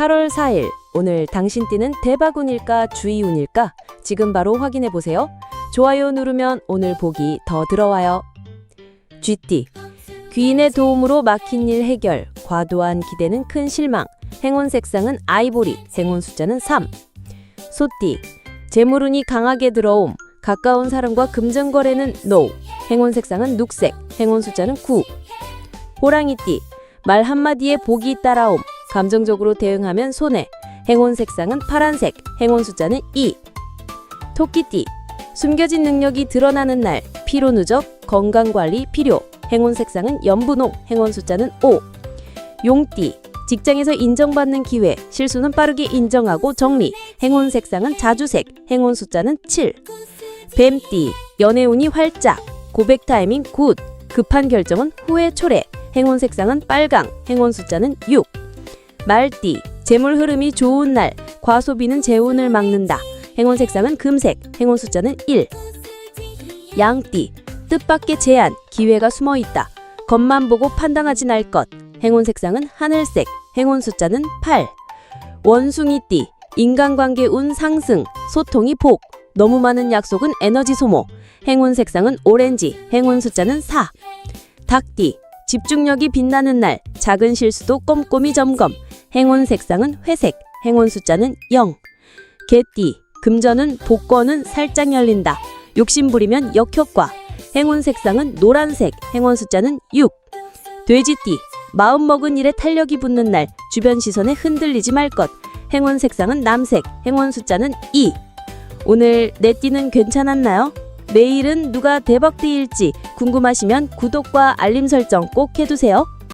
8월 4일. 오늘 당신 띠는 대박운일까 주의운일까? 지금 바로 확인해 보세요. 좋아요 누르면 오늘 복이 더 들어와요. 쥐띠. 귀인의 도움으로 막힌 일 해결. 과도한 기대는 큰 실망. 행운 색상은 아이보리. 행운 숫자는 3 소띠. 재물운이 강하게 들어옴. 가까운 사람과 금전 거래는 NO 행운 색상은 녹색. 행운 숫자는 9 호랑이띠. 말 한마디에 복이 따라옴 감정적으로 대응하면 손해 행운 색상은 파란색 행운 숫자는 2 토끼띠 숨겨진 능력이 드러나는 날 피로 누적 건강관리 필요 행운 색상은 연분홍 행운 숫자는 5 용띠 직장에서 인정받는 기회 실수는 빠르게 인정하고 정리 행운 색상은 자주색 행운 숫자는 7 뱀띠 연애운이 활짝 고백 타이밍 굿 급한 결정은 후회 초래 행운 색상은 빨강 행운 숫자는 6 말띠 재물 흐름이 좋은 날 과소비는 재운을 막는다. 행운 색상은 금색 행운 숫자는 1 양띠 뜻밖의 제안 기회가 숨어 있다. 겉만 보고 판단하지 날 것. 행운 색상은 하늘색 행운 숫자는 8 원숭이띠 인간관계 운 상승 소통이 복. 너무 많은 약속은 에너지 소모. 행운 색상은 오렌지 행운 숫자는 4 닭띠 집중력이 빛나는 날 작은 실수도 꼼꼼히 점검 행운 색상은 회색 행운 숫자는 0 개띠 금전은 복권은 살짝 열린다. 욕심 부리면 역효과. 행운 색상은 노란색 행운 숫자는 6 돼지띠 마음 먹은 일에 탄력이 붙는 날 주변 시선에 흔들리지 말 것. 행운 색상은 남색 행운 숫자는 2 오늘 내 띠는 괜찮았나요? 내일은 누가 대박띠일지 궁금하시면 구독과 알림 설정 꼭 해두세요.